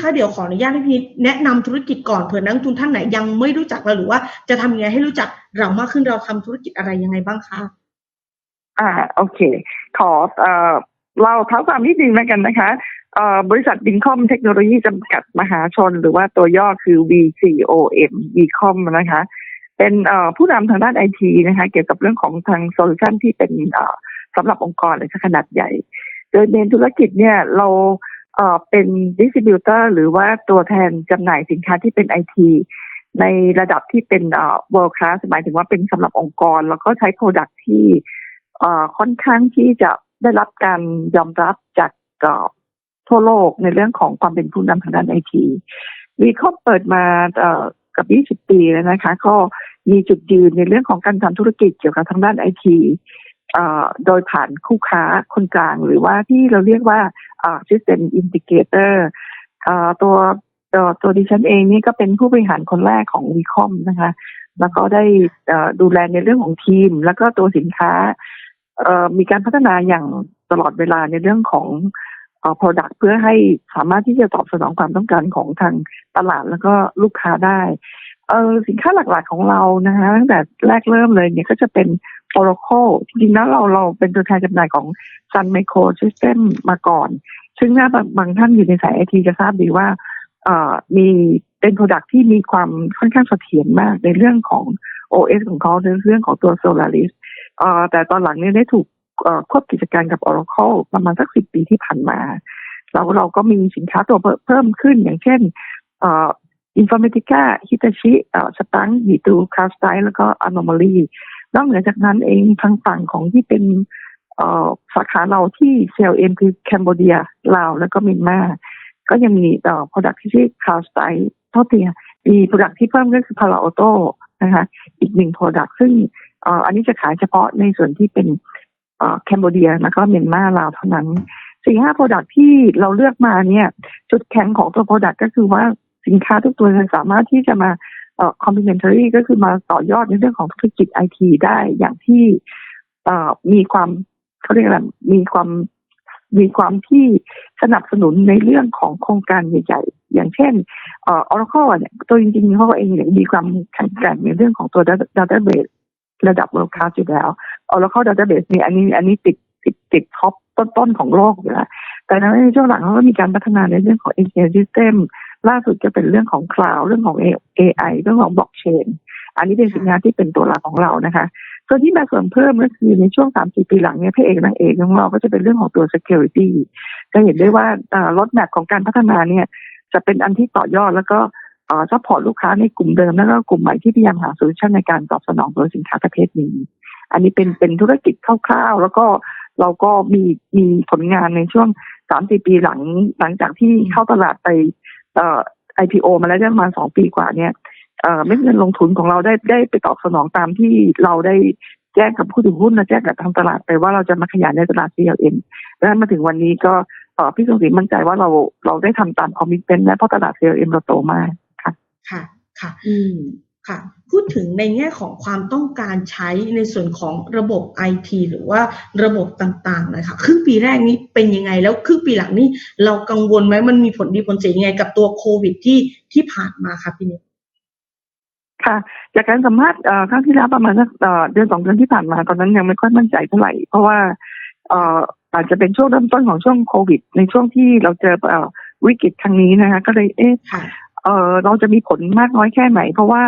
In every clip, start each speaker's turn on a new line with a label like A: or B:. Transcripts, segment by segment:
A: คะเดี๋ยวขออนุญาตให้พี่แนะนำธุรกิจก่อนเผื่อนักทุนท่านไหนยังไม่รู้จักเราหรือว่าจะทำยังไงให้รู้จักเรามากขึ้นเราทำธุรกิจอะไรยังไงบ้างคะ
B: อ่าโอเค ขอเอ่อเราเท้าความนิดนึงแล้วกันนะคะเอ่อบริษัทบินคอมเทคโนโลยีจำกัดมหาชน หรือว่าตัวย่อคือ VCOM VCOM นะคะ เป็นเอ่อผู้นำทางด้านไอทีนะคะ เกี่ยวกับเรื่องของทางโซลูชันที่เป็นเอ่อสำหรับองค์กรเลยขนาดใหญ่ โดยเมนธุรกิจเนี่ยเรา เป็นดิสติบิวเตอร์หรือว่าตัวแทนจำหน่ายสินค้าที่เป็นไอทีในระดับที่เป็นเอ่อ world class หมายถึงว่าเป็นสำหรับองค์กร แล้วก็ใช้ product ที่เอ่อค่อนข้างที่จะได้รับการยอมรับจากทั่วโลกในเรื่องของความเป็นผู้นำทางด้านไอทีวีคอเปิดมาเอ่อกับ 20 ปีแล้วนะคะ ก็มีจุดยืนในเรื่องของการทำธุรกิจเกี่ยวกับทางด้านไอที โดยผ่านคู่ค้าคนกลาง หรือว่าที่เราเรียกว่า system integrator เอ่อตัวตัวตัวดิฉันเองนี่ก็เป็นผู้บริหารคนแรกของวีคอมนะคะ แล้วก็ได้ดูแลในเรื่องของทีม แล้วก็ตัวสินค้ามีการพัฒนาอย่างตลอดเวลาในเรื่องของเอ่อ product เพื่อให้สามารถที่จะตอบสนองความต้องการของทางตลาดแล้วก็ลูกค้าได้ เออสินค้าหลักๆของเรานะคะตั้งแต่แรกเริ่มเลยเนี่ยก็จะเป็น Oracle จริงๆแล้วเราเราเป็นตัวแทนจำหน่ายของ Sun Micro System มาก่อน ซึ่งถ้าบางท่านอยู่ในสายไอทีจะทราบดีว่าเอ่อมีเป็น Product ที่มีความค่อนข้างเสถียรมากในเรื่องของ OS ของเขาในเรื่องของตัว Solaris เอ่อแต่ตอนหลังเนี่ยได้ถูกควบกิจการกับ Oracle ประมาณสักสิบปีที่ผ่านมาแล้วเราก็มีสินค้าตัวเพิ่มขึ้นอย่างเช่นเอ่อ Informatica Hitachi เอ่อสตังยีตูคาสไตแล้วก็ Anomaly นอกเหนือจากนั้นเองทางฝั่งของที่เป็นสาขาเราที่ CLM คือแคนเบเดียลาวแล้วก็เมียนมาก็ยังมีเอ่อ product ที่ชื่อ Cloud Style เท่าเทียมี product ที่เพิ่มก็คือ Palo Alto นะคะอีกหนึ่ง product ซึ่งอันนี้จะขายเฉพาะในส่วนที่เป็นแคนเบเดียแล้วก็เมียนมาลาวเท่านั้นสี่ห้า product ที่เราเลือกมาเนี่ย จุดแข็งของตัว product ก็คือว่า สินค้าทุกตัวสามารถที่จะมาเอ่อ complementary ก็คือมาต่อยอดในเรื่องของธุรกิจไอทีได้อย่างที่เอ่อมีความเขาเรียกอะไรมีความมีความที่สนับสนุนในเรื่องของโครงการใหญ่ๆ อย่างเช่นเอ่อ Oracle เนี่ยตัวจริงๆเขาเองเนี่ยมีความแข็งแกร่งในเรื่องของตัว database ระดับ world class อยู่แล้ว Oracle database นี่อันนี้อันนี้ติดติดติดท็อปต้นๆของโลกอยู่แล้ว แต่ในช่วงหลังเขาก็มีการพัฒนาในเรื่องของ engineering system ล่าสุดจะเป็นเรื่องของ cloud เรื่องของ AI เรื่องของ blockchain อันนี้เป็นสินค้าที่เป็นตัวหลักของเรานะคะ ส่วนที่มาเสริมเพิ่มก็คือในช่วงสามสี่ปีหลังเนี่ยพระเอกนางเอกของเราก็จะเป็นเรื่องของตัว security จะเห็นได้ว่ารถแมพของการพัฒนาเนี่ยจะเป็นอันที่ต่อยอดแล้วก็ซัพพอร์ตลูกค้าในกลุ่มเดิมแล้วก็กลุ่มใหม่ที่พยายามหาโซลูชันในการตอบสนองตัวสินค้าประเภทนี้ อันนี้เป็นเป็นธุรกิจคร่าวๆ แล้วก็เราก็มีมีผลงานในช่วงสามสี่ปีหลังหลังจากที่เข้าตลาดไป เอ่อ IPO มาแล้วประมาณสองปีกว่าเนี่ยเอ่อเม็ดเงินลงทุนของเราได้ได้ไปตอบสนองตามที่เราได้แจ้งกับผู้ถือหุ้นและแจ้งกับทางตลาดไปว่าเราจะมาขยายในตลาด CLM แล้วมาถึงวันนี้ก็เอ่อพี่สงศรีมั่นใจว่าเราเราได้ทำตามคอมมิชเมนต์และเพราะตลาด CLM เราโตมากค่ะ
A: ค่ะ ค่ะ อืม ค่ะพูดถึงในแง่ของความต้องการใช้ในส่วนของระบบไอทีหรือว่าระบบต่างๆนะคะครึ่งปีแรกนี้เป็นยังไงแล้วครึ่งปีหลังนี้เรากังวลไหมมันมีผลดีผลเสียยังไงกับตัวโควิดที่ที่ผ่านมาค่ะพี่นิด
B: ค่ะ จากการสัมภาษณ์เอ่อครั้งที่แล้วประมาณสักเอ่อเดือนสองเดือนที่ผ่านมาตอนนั้นยังไม่ค่อยมั่นใจเท่าไหร่ เพราะว่าเอ่ออาจจะเป็นช่วงเริ่มต้นของช่วงโควิด ในช่วงที่เราเจอเอ่อวิกฤตครั้งนี้นะคะก็เลยเอ๊ะ
A: ค่ะ
B: เออเราจะมีผลมากน้อยแค่ไหน เพราะว่า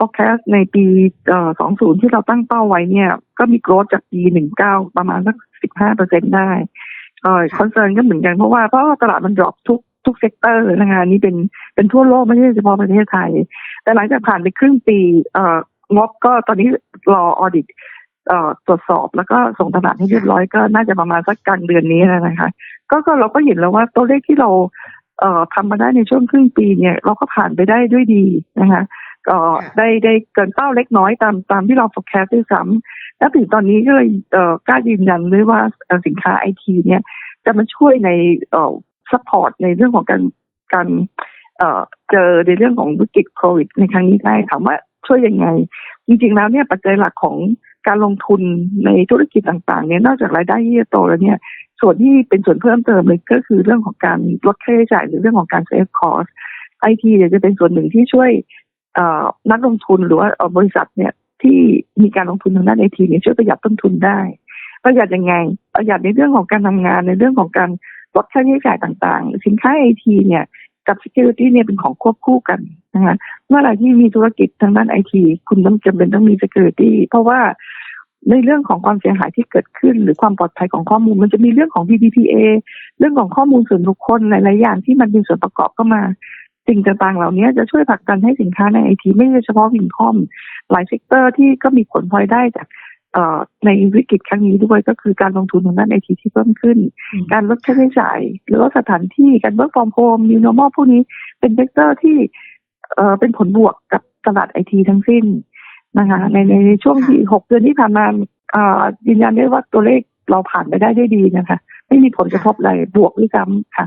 B: forecast ในปีเอ่อ20 ที่เราตั้งเป้าไว้เนี่ย ก็มี growth จากปี 19 ประมาณสัก 15เปอร์เซ็นได้เออคอนเซิร์นก็เหมือนกันเพราะว่าเพราะว่าตลาดมัน drop ทุกทุกเซกเตอร์นะคะนี่เป็นเป็นทั่วโลกไม่ใช่เฉพาะประเทศไทย แต่หลังจากผ่านไปครึ่งปีเอ่องบก็ตอนนี้รอออดิตเอ่อตรวจสอบแล้วก็ส่งตลาดให้เรียบร้อยก็น่าจะประมาณสักกลางเดือนนี้นะคะ ก็ก็เราก็เห็นแล้วว่าตัวเลขที่เราเอ่อทำมาได้ในช่วงครึ่งปีเนี่ย เราก็ผ่านไปได้ด้วยดีนะคะ ก็ได้ได้เกินเป้าเล็กน้อยตามตามที่เรา forecast ด้วยซ้ำแล้วถึงตอนนี้ก็เลยเอ่อกล้ายืนยันด้วยว่าเอ่อสินค้าไอทีเนี่ยจะมาช่วยในเอ่อ support ในเรื่องของการการเอ่อเจอในเรื่องของวิกฤตโควิด ในครั้งนี้ได้ถามว่าช่วยยังไง จริงๆแล้วเนี่ยปัจจัยหลักของการลงทุนในธุรกิจต่างๆเนี่ยนอกจากรายได้ที่จะโตแล้วเนี่ยส่วนที่เป็นส่วนเพิ่มเติมเลยก็คือเรื่องของการลดค่าใช้จ่ายหรือเรื่องของการเซฟคอสไอทีเนี่ยจะเป็นส่วนหนึ่งที่ช่วยเอ่อ นักลงทุนหรือว่าบริษัทเนี่ยที่มีการลงทุนทางด้านไอทีเนี่ยช่วยประหยัดต้นทุนได้ ประหยัดยังไง ประหยัดในเรื่องของการทำงานในเรื่องของการลดค่าใช้จ่ายต่างๆ สินค้าไอทีเนี่ยกับ security เนี่ยเป็นของควบคู่กันนะคะเมื่อไหร่ที่มีธุรกิจทางด้านไอทีคุณต้องจำเป็นต้องมี security เพราะว่าในเรื่องของความเสียหายที่เกิดขึ้น หรือความปลอดภัยของข้อมูล มันจะมีเรื่องของ DPPA เรื่องของข้อมูลส่วนบุคคลหลายๆอย่างที่มันเป็นส่วนประกอบเข้ามา สิ่งต่างๆ เหล่านี้จะช่วยผลักดันให้สินค้าในไอทีไม่ใช่เฉพาะวินคอมหลายเซกเตอร์ที่ก็มีผลพลอยได้จากเอ่อในวิกฤตครั้งนี้ด้วยก็คือการลงทุนทางด้านไอทีที่เพิ่มขึ้น การลดค่าใช้จ่าย หรือว่าสถานที่การ work from home new normal พวกนี้เป็นเซกเตอร์ที่เอ่อเป็นผลบวกกับตลาดไอทีทั้งสิ้นนะคะในในในช่วงที่หกเดือนที่ผ่านมาเอ่อยืนยันได้ว่าตัวเลขเราผ่านไปได้ได้ดีนะคะ ไม่มีผลกระทบอะไรบวกด้วยซ้ำค่ะ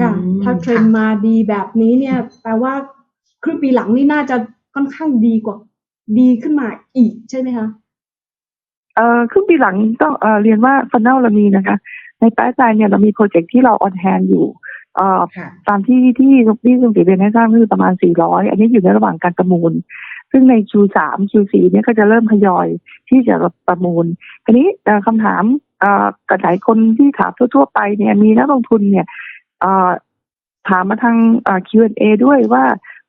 C: ค่ะ
A: อืม
C: ถ้าเทรนด์มาดีแบบนี้เนี่ย แปลว่าครึ่งปีหลังนี่น่าจะค่อนข้างดีกว่า ดีขึ้นมาอีกใช่ไหมคะ
B: เอ่อครึ่งปีหลังต้องเอ่อเรียนว่าฟันเนลเรามีนะคะ ในแป๊ใจเนี่ยเรามีโปรเจกต์ที่เราออนแฮนอยู่เอ่อ
A: ค่ะ
B: ตามที่ที่ที่คุณติเรียนให้ทราบคือประมาณ 400 อันนี้อยู่ในระหว่างการประมูล ซึ่งใน Q3 Q4 เนี่ยก็จะเริ่มทยอยที่จะประมูลทีนี้เอ่อคำถามเอ่อกับหลายคนที่ถามทั่ว ๆ ไปเนี่ยมีนักลงทุนเนี่ยเอ่อ ถามมาทาง Q&A ด้วยว่า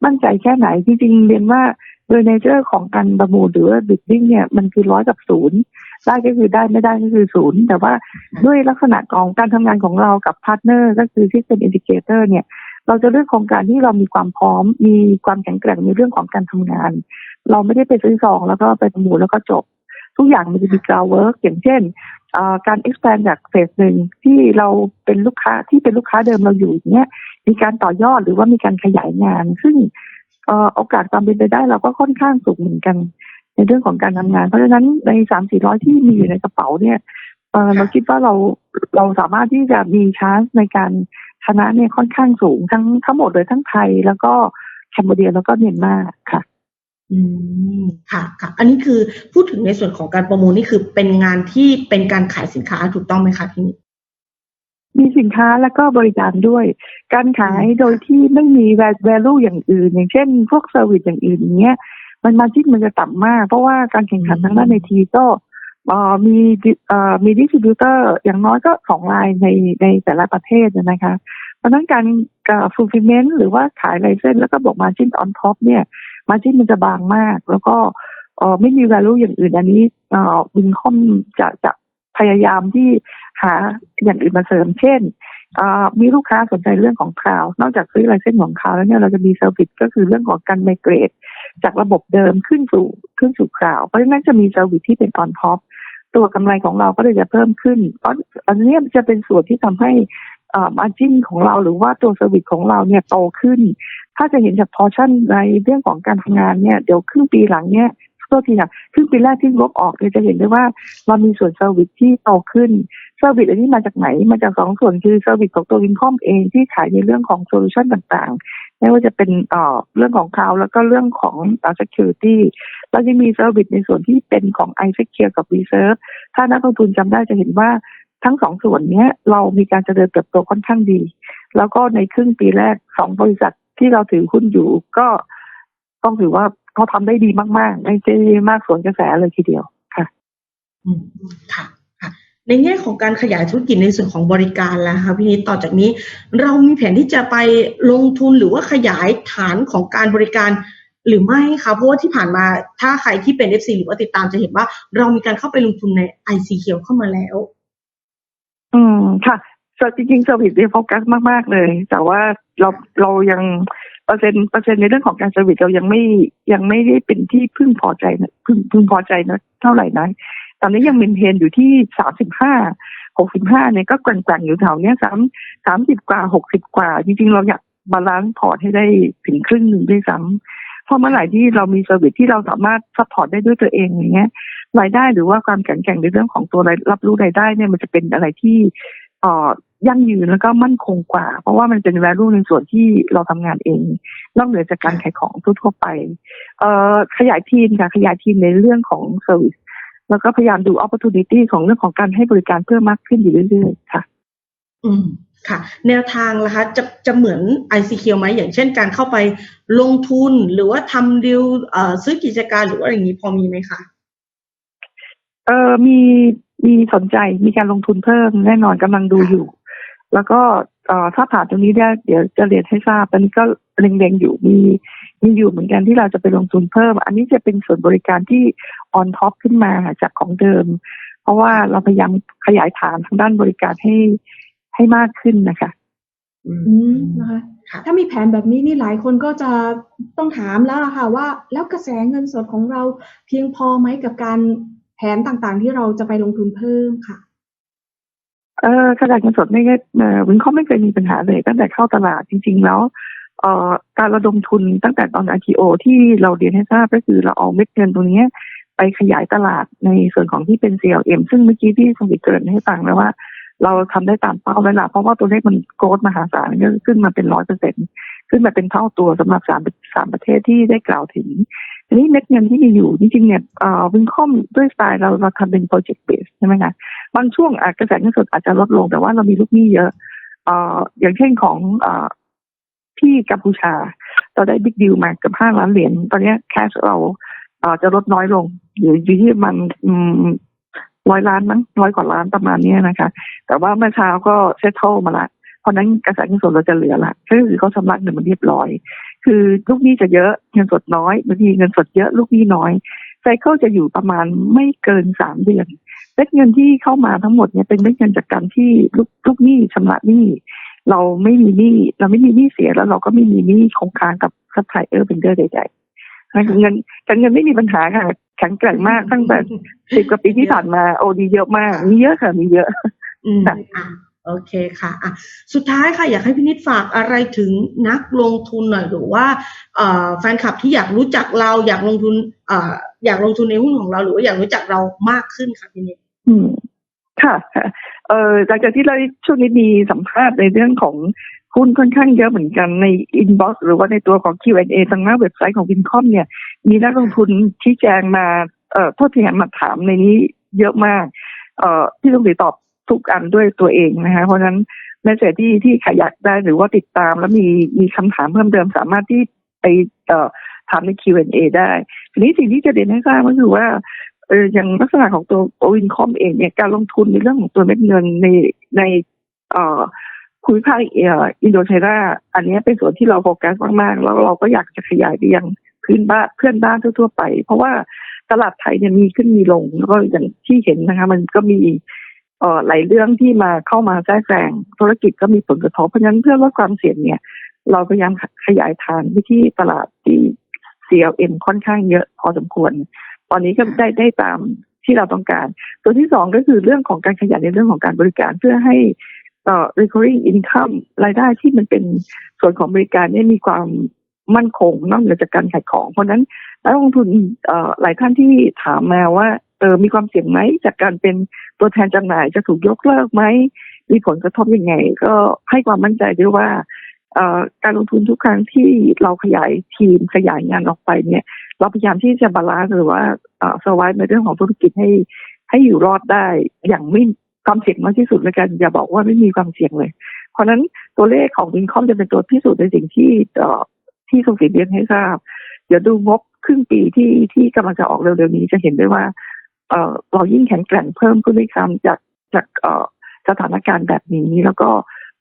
B: มั่นใจแค่ไหนจริงๆเรียนว่าโดยในเจอของการประมูลหรือว่าบิดดิ้งเนี่ยมันคือร้อยกับศูนย์ได้ก็คือได้ไม่ได้ก็คือศูนย์แต่ว่าด้วยลักษณะของการทำงานของเรากับพาร์ทเนอร์ก็คือที่เป็นอินดิเคเตอร์เนี่ย เราจะเลือกโครงการที่เรามีความพร้อม มีความแข็งแกร่งในเรื่องของการทำงาน เราไม่ได้ไปซื้อซองแล้วก็ไปประมูลแล้วก็จบ ทุกอย่างมันจะมีกราวเวิร์กอย่างเช่น การ expand จากเฟสหนึ่งที่เราเป็นลูกค้าที่เป็นลูกค้าเดิมเราอยู่อย่างเนี้ยมีการต่อยอดหรือว่ามีการขยายงาน ซึ่งเอ่อโอกาสความเป็นไปได้เราก็ค่อนข้างสูงเหมือนกัน ในเรื่องของการทำงาน เพราะฉะนั้นในสามสี่ร้อยที่มีอยู่ในกระเป๋าเนี่ยเออเราคิดว่าเราเราสามารถที่จะมีชาร์จในการชนะเนี่ยค่อนข้างสูงทั้งทั้งหมดเลยทั้งไทยแล้วก็แคนเบเดียแล้วก็เมียนมาค่ะ
A: อืมค่ะค่ะ อันนี้คือพูดถึงในส่วนของการประมูลนี่คือเป็นงานที่เป็นการขายสินค้าถูกต้องไหมคะพี่นิด
B: มีสินค้าแล้วก็บริการด้วย การขายโดยที่ไม่มี value อย่างอื่น อย่างเช่น พวกเซอร์วิสอย่างอื่นอย่างเงี้ย มันมาที่มันจะต่ำมาก เพราะว่าการแข่งขันทางด้านในทีก็เอ่อมีดิเอ่อมีดิสติบิวเตอร์อย่างน้อยก็สองรายในในแต่ละประเทศนะคะ เพราะฉะนั้นการกับ fulfillment หรือว่าขายไลเซนแล้วก็บอก margin on top เนี่ย margin มันจะบางมาก แล้วก็เออไม่มี value อย่างอื่น อันนี้เออวินคอมจะจะพยายามที่หาอย่างอื่นมาเสริม เช่นมีลูกค้าสนใจเรื่องของคลาว นอกจากซื้อไลเซนของคลาวแล้วเนี่ยเราจะมีเซอร์วิสก็คือเรื่องของการไมเกรด จากระบบเดิมขึ้นสู่ขึ้นสู่คลาว เพราะฉะนั้นจะมีเซอร์วิสที่เป็น on top ตัวกำไรของเราก็เลยจะเพิ่มขึ้น เพราะอันนี้จะเป็นส่วนที่ทำให้เอ่อ margin ของเราหรือว่าตัวเซอร์วิสของเราเนี่ยโตขึ้น ถ้าจะเห็นจากพอชั่นในเรื่องของการทำงานเนี่ยเดี๋ยวครึ่งปีหลังเนี่ยโทษทีค่ะครึ่งปีแรกที่ลบออกเนี่ยจะเห็นได้ว่าเรามีส่วนเซอร์วิสที่โตขึ้นเซอร์วิสอันนี้มาจากไหนมาจากสองส่วนคือเซอร์วิสของตัววินคอมเองที่ขายในเรื่องของโซลูชันต่างๆ ไม่ว่าจะเป็นเอ่อเรื่องของคลาวแล้วก็เรื่องของเอ่อ security เรายังมีเซอร์วิสในส่วนที่เป็นของ i s e c u r e กับ Reserve ถ้านักลงทุนจำได้จะเห็นว่าทั้งสองส่วนเนี้ยเรามีการเจริญเติบโตค่อนข้างดี แล้วก็ในครึ่งปีแรกสองบริษัท ที่เราถือหุ้นอยู่ก็ต้องถือว่าเขาทำได้ดีมากๆไม่ใช่มากสวนกระแสเลยทีเดียวค่ะ
A: อืมค่ะค่ะ ในแง่ของการขยายธุรกิจในส่วนของบริการแล้วค่ะพี่นิดต่อจากนี้ เรามีแผนที่จะไปลงทุนหรือว่าขยายฐานของการบริการหรือไม่คะเพราะว่าที่ผ่านมาถ้าใครที่เป็น FC หรือว่าติดตามจะเห็นว่า เรามีการเข้าไปลงทุนใน IC เขียวเข้ามาแล้ว
B: อืมค่ะส่วน จริงๆเซอร์วิสเนี่ยโฟกัสมาก ๆ เลย แต่ว่าเราเรายังเปอร์เซ็นต์เปอร์เซ็นต์ในเรื่องของการเซอร์วิสเรายังไม่ยังไม่ได้เป็นที่พึ่งพอใจนะพึงพึงพอใจนะเท่าไหร่นะตอนนี้ยังเมนเทนอยู่ที่สามสิบห้าหกสิบห้าเนี่ยก็แกว่งๆอยู่แถวเนี้ยสามสามสิบกว่าหกสิบกว่า จริง ๆ เราอยากบาลานซ์พอร์ตให้ได้ถึงครึ่งหนึ่งด้วยซ้ำเพราะเมื่อไหร่ที่เรามีเซอร์วิสที่เราสามารถซัพพอร์ตได้ด้วยตัวเองอย่างเงี้ยรายได้หรือว่าความแข็งแกร่งในเรื่องของตัวรับรู้รายได้เนี่ยมันจะเป็นอะไรที่เอ่อ ยั่งยืนแล้วก็มั่นคงกว่า เพราะว่ามันเป็น value ในส่วนที่เราทำงานเอง นอกเหนือจากการขายของทั่วๆไป เอ่อขยายทีมค่ะขยายทีมในเรื่องของ service แล้วก็พยายามดู opportunity ของเรื่องของการให้บริการเพิ่มมากขึ้นอยู่เรื่อยๆค่ะ
A: อืมค่ะ แนวทางล่ะคะจะจะเหมือน ICQ ไหมอย่างเช่นการเข้าไปลงทุนหรือว่าทำดีลเอ่อซื้อกิจการหรือว่าอย่างนี้พอมีไหมคะ
B: เออมีมีสนใจมีการลงทุนเพิ่มแน่นอนกำลังดูอยู่ แล้วก็เอ่อถ้าผ่านตรงนี้ได้เดี๋ยวจะเรียนให้ทราบตอนนี้ก็เล็งๆอยู่มีมีอยู่เหมือนกันที่เราจะไปลงทุนเพิ่ม อันนี้จะเป็นส่วนบริการที่ออนท็อปขึ้นมาจากของเดิม เพราะว่าเราพยายามขยายฐานทางด้านบริการให้ให้มากขึ้นนะคะ
A: อื
C: อืม
A: ม
C: นะคะ
A: ค่ะ
C: ถ้ามีแผนแบบนี้นี่หลายคนก็จะต้องถามแล้วล่ะค่ะว่า แล้วกระแสเงินสดของเราเพียงพอไหมกับการแผนต่างๆ ที่เราจะไปลงทุนเพิ่มค่ะ
B: เออขนาดเงินสดไม่ได้เอ่อวินคอมไม่เคยมีปัญหาเลยตั้งแต่เข้าตลาดจริง ๆ แล้วเอ่อการระดมทุนตั้งแต่ตอน IPO ที่เราเรียนให้ทราบก็คือเราเอาเม็ดเงินตรงนี้ไปขยายตลาดในส่วนของที่เป็น CLM ซึ่งเมื่อกี้ที่สมิทเกรินให้ฟังแล้วว่า เราทำได้ตามเป้าแล้วล่ะเพราะว่าตัวเลขมันโกรธมหาศาลก็ขึ้นมาเป็นร้อยเปอร์เซ็นขึ้นมาเป็นเท่าตัวสำหรับสามสามประเทศที่ได้กล่าวถึง ทีนี้เม็ดเงินที่มีอยู่จริงๆเนี่ยเอ่อวินคอมด้วยสไตล์เราเราทำเป็นโปรเจกต์เบสใช่ไหมคะบางช่วงกระแสเงินสดอาจจะลดลงแต่ว่าเรามีลูกหนี้เยอะเอ่ออย่างเช่นของอที่กัมพูชา เราได้บิ๊กดิวมาเกือบห้าล้านเหรียญตอนเนี้แคชเราเอ่อจะลดน้อยลงอยู่ที่มันร้อยล้านมั้งร้อยกว่าล้านประมาณนี้นะคะ แต่ว่าเมื่อเช้าก็เซตเทิลมาละเพราะฉะนั้นกระแสเงินสดเราจะเหลือละก็คือเขาชำระเงินมันเรียบร้อย คือลูกหนี้จะเยอะเงินสดน้อยบางทีเงินสดเยอะลูกหนี้น้อยไซเคิลจะอยู่ประมาณไม่เกินสามเดือนเม็ดเงินที่เข้ามาทั้งหมดเนี่ยเป็นเม็ดเงินจากการที่ลูกลูกหนี้ชำระหนี้ เราไม่มีหนี้เราไม่มีหนี้เสียแล้วเราก็ไม่มีหนี้คงค้างกับซัพพลายเออร์เป็นเดอร์ใดๆการเงินการเงินไม่มีปัญหาค่ะแข็งแกร่งมากตั้งแต่สิบกว่าปีที่ผ่านมาโอ้ดีเยอะมาก มีเยอะค่ะมีเยอะ
A: อืมอะ โอเคค่ะอะสุดท้ายค่ะอยากให้พี่นิดฝากอะไรถึงนักลงทุนหน่อยหรือว่าแฟนคลับที่อยากรู้จักเราอยากลงทุนออยากลงทุนในหุ้นของเรา หรือว่าอยากรู้จักเรามากขึ้นค่ะพี่นิด
B: อืมค่ะค่ะเอ่อหลังจากที่เราช่วงนี้มีสัมภาษณ์ในเรื่องของหุ้นค่อนข้างเยอะเหมือนกันในอินบ็อกซ์หรือว่าในตัวของ Q&A ทางหน้าเว็บไซต์ของวินคอมเนี่ย มีนักลงทุนชี้แจงมาเอ่อโทษทีฮะมาถามในนี้เยอะมาก เอ่อที่ต้องตอบ ทุกอันด้วยตัวเองนะคะเพราะฉะนั้นแม้แต่ที่ที่ใครอยากได้หรือว่าติดตามแล้วมีมีคำถามเพิ่มเติมสามารถที่ไปเอ่อถามใน Q&A ได้ทีนี้สิ่งที่จะเรียนให้ทราบก็คือว่าเอออย่างลักษณะของตัวโอวินคอมเองเนี่ยการลงทุนในเรื่องของตัวเม็ดเงินในในเอ่อภูมิภาคเอ่ออินโดนีเซียอันนี้เป็นส่วนที่เราโฟกัสมากๆ แล้วเราก็อยากจะขยายไปยังพื้นบ้านเพื่อนบ้านทั่วๆไป เพราะว่าตลาดไทยเนี่ยมีขึ้นมีลงแล้วก็อย่างที่เห็นนะคะ มันก็มี หลายเรื่องที่มาเข้ามาแทรกแซงธุรกิจก็มีผลกระทบเพราะฉะนั้นเพื่อลดความเสี่ยงเนี่ย เราพยายามขยายฐานไปที่ตลาดที่ CLM ค่อนข้างเยอะพอสมควร ตอนนี้ก็ได้ได้ตามที่เราต้องการ ตัวที่สองก็คือเรื่องของการขยันในเรื่องของการบริการเพื่อให้เอ่อ recurring income รายได้ที่มันเป็นส่วนของบริการเนี่ยมีความมั่นคงนอกเหนือจากการขายของ เพราะฉะนั้นนักลงทุนอ่อหลายท่านที่ถามมาว่าเออมีความเสี่ยงไหมจากการเป็นตัวแทนจำหน่ายจะถูกยกเลิกไหมมีผลกระทบยังไง ก็ให้ความมั่นใจด้วยว่าการลงทุนทุกครั้งที่เราขยายทีมขยายงานออกไปเนี่ย เราพยายามที่จะบาลานซ์หรือว่าสวายในเรื่องของธุรกิจให้ให้อยู่รอดได้อย่างไม่ความเสี่ยงน้อยที่สุดเลยกันอย่าบอกว่าไม่มีความเสี่ยงเลย เพราะนั้นตัวเลขของวินคอมจะเป็นตัวพิสูจน์ในสิ่งที่ที่ทรงศิลป์เรียนให้ทราบ เดี๋ยวดูงบครึ่งปีที่ที่กำลังจะออกเร็วๆนี้จะเห็นได้ว่า เออเรายิ่งแข็งแกร่งเพิ่มขึ้นด้วยซ้ำจากจากเออสถานการณ์แบบนี้ แล้วก็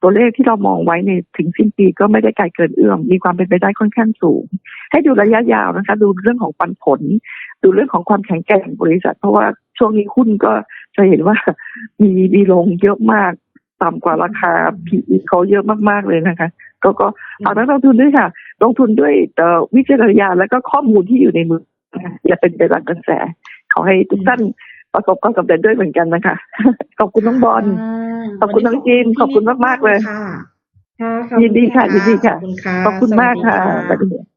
B: ตัวเลขที่เรามองไว้ในถึงสิ้นปีก็ไม่ได้ไกลเกินเอื้อมมีความเป็นไปได้ค่อนข้างสูง ให้ดูระยะยาวนะคะ ดูเรื่องของปันผล ดูเรื่องของความแข็งแกร่งของบริษัท เพราะว่าช่วงนี้หุ้นก็จะเห็นว่ามีมีลงเยอะมากต่ำกว่าราคา PE เขาเยอะมากๆเลยนะคะ ก็ก็ฝานักลงทุนด้วยค่ะ ลงทุนด้วยวิจารณญาณและก็ข้อมูลที่อยู่ในมืออย่าเป็นไปตามกระแส ขอให้ทุกท่านประสบความสำเร็จด้วยเหมือนกันนะคะ ขอบคุณน้องบอลขอบคุณน้องจิมขอบคุณมากๆเลย
A: ค่ะ
C: ค่ะขอบณ
B: ยินดีค่ะยินดีค่ะ
A: ขอบคุณค่ะ
B: ขอบคุณมากค่ะ
A: สวัสดีค่ะ
B: สวัสดี